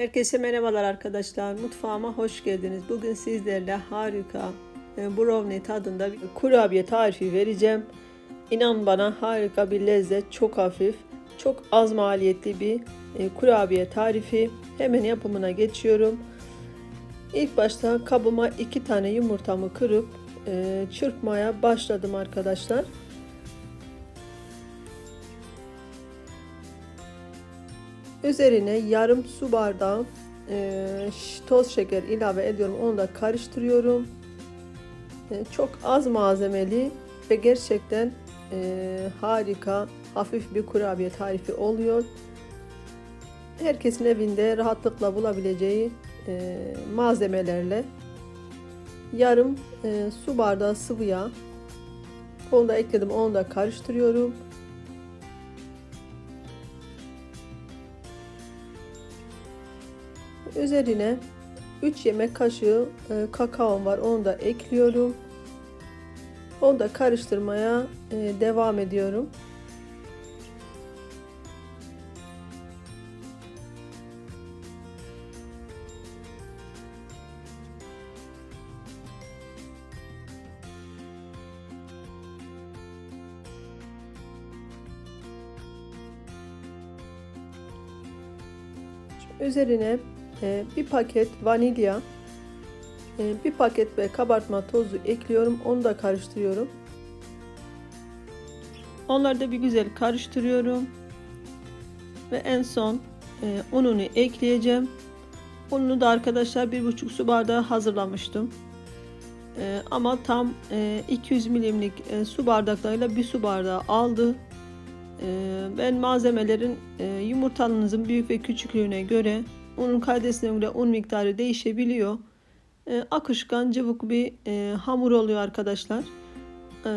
Herkese merhabalar arkadaşlar. Mutfağıma hoş geldiniz. Bugün sizlerle harika e, brownie tadında bir kurabiye tarifi vereceğim. İnan bana harika bir lezzet, çok hafif, çok az maliyetli bir e, kurabiye tarifi. Hemen yapımına geçiyorum. İlk başta kabıma iki tane yumurtamı kırıp e, çırpmaya başladım arkadaşlar. Üzerine yarım su bardağı e, toz şeker ilave ediyorum. Onu da karıştırıyorum. E, çok az malzemeli ve gerçekten e, harika, hafif bir kurabiye tarifi oluyor. Herkesin evinde rahatlıkla bulabileceği malzemelerle yarım su bardağı sıvı yağ. Onu da ekledim, onu da karıştırıyorum. Üzerine 3 yemek kaşığı e, kakaom var. Onu da ekliyorum. Onu da karıştırmaya e, devam ediyorum. Üzerine bir paket vanilya, e, bir paket ve kabartma tozu ekliyorum. Onu da karıştırıyorum. Onları da bir güzel karıştırıyorum. Ve en son e, ununu ekleyeceğim. Ununu da arkadaşlar bir buçuk su bardağı hazırlamıştım. Ama tam e, 200 milimlik su bardaklarıyla bir su bardağı aldı. Ben malzemelerin yumurtanızın büyük ve küçüklüğüne göre unun kalitesine göre un miktarı değişebiliyor. E, akışkan cıvık bir e, hamur oluyor arkadaşlar. E,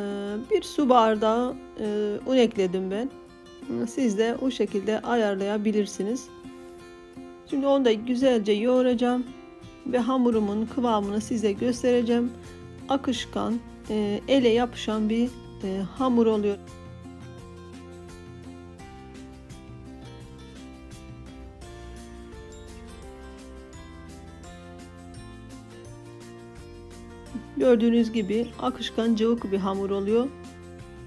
bir su bardağı e, un ekledim ben. Siz de o şekilde ayarlayabilirsiniz. Şimdi onu da güzelce yoğuracağım ve hamurumun kıvamını size göstereceğim. Akışkan, e, ele yapışan bir hamur oluyor. Gördüğünüz gibi akışkan cıvık bir hamur oluyor.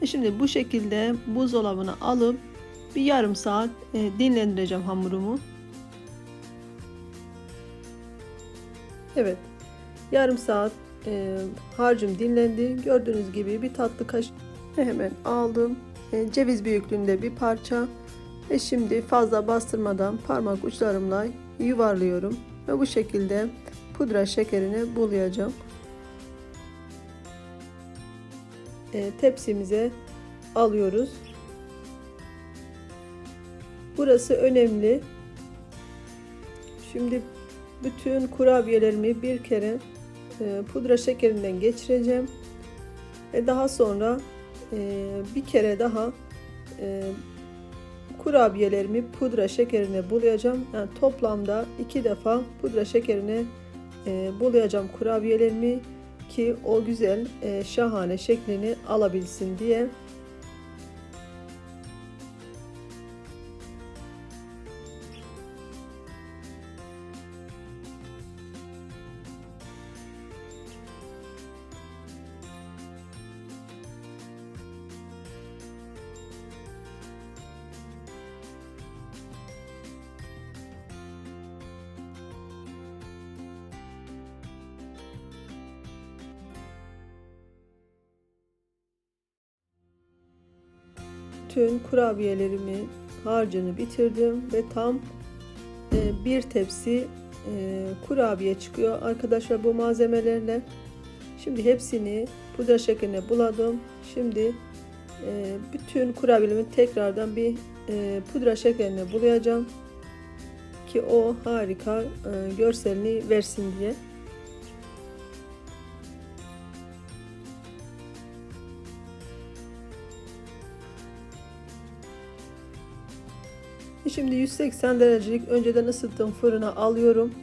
E şimdi bu şekilde buzdolabına alıp bir yarım saat e, dinlendireceğim hamurumu. Evet. Yarım saat e, harcım dinlendi. Gördüğünüz gibi bir tatlı kaşık hemen aldım. E, ceviz büyüklüğünde bir parça. Ve şimdi fazla bastırmadan parmak uçlarımla yuvarlıyorum. Ve bu şekilde pudra şekerini bulayacağım. Tepsimize alıyoruz. Burası önemli. Şimdi bütün kurabiyelerimi bir kere e, pudra şekerinden geçireceğim. Ve daha sonra e, bir kere daha e, kurabiyelerimi pudra şekerine bulayacağım. Yani toplamda iki defa pudra şekerine e, bulayacağım kurabiyelerimi ki o güzel e, şahane şeklini alabilsin diye. Tüm kurabiyelerimi harcını bitirdim ve tam e, bir tepsi e, kurabiye çıkıyor arkadaşlar bu malzemelerle. Şimdi hepsini pudra şekerine buladım. Şimdi e, bütün kurabiyelerimi tekrardan bir pudra şekerine bulayacağım ki o harika görselini versin diye. Şimdi 180 derecelik önceden ısıttığım fırına alıyorum.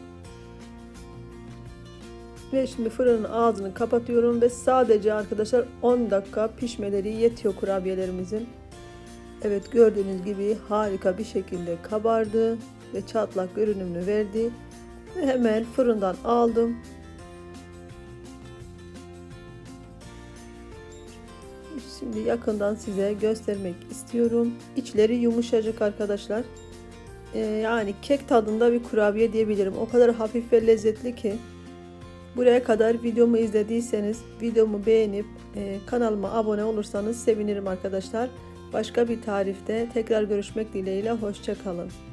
Ve şimdi fırının ağzını kapatıyorum ve sadece arkadaşlar 10 dakika pişmeleri yetiyor kurabiyelerimizin. Evet gördüğünüz gibi harika bir şekilde kabardı. ve çatlak görünümünü verdi. Ve hemen fırından aldım. Şimdi yakından size göstermek istiyorum. İçleri yumuşacık arkadaşlar. Ee, yani kek tadında bir kurabiye diyebilirim. O kadar hafif ve lezzetli ki. Buraya kadar videomu izlediyseniz videomu beğenip e, kanalıma abone olursanız sevinirim arkadaşlar. Başka bir tarifte tekrar görüşmek dileğiyle hoşçakalın.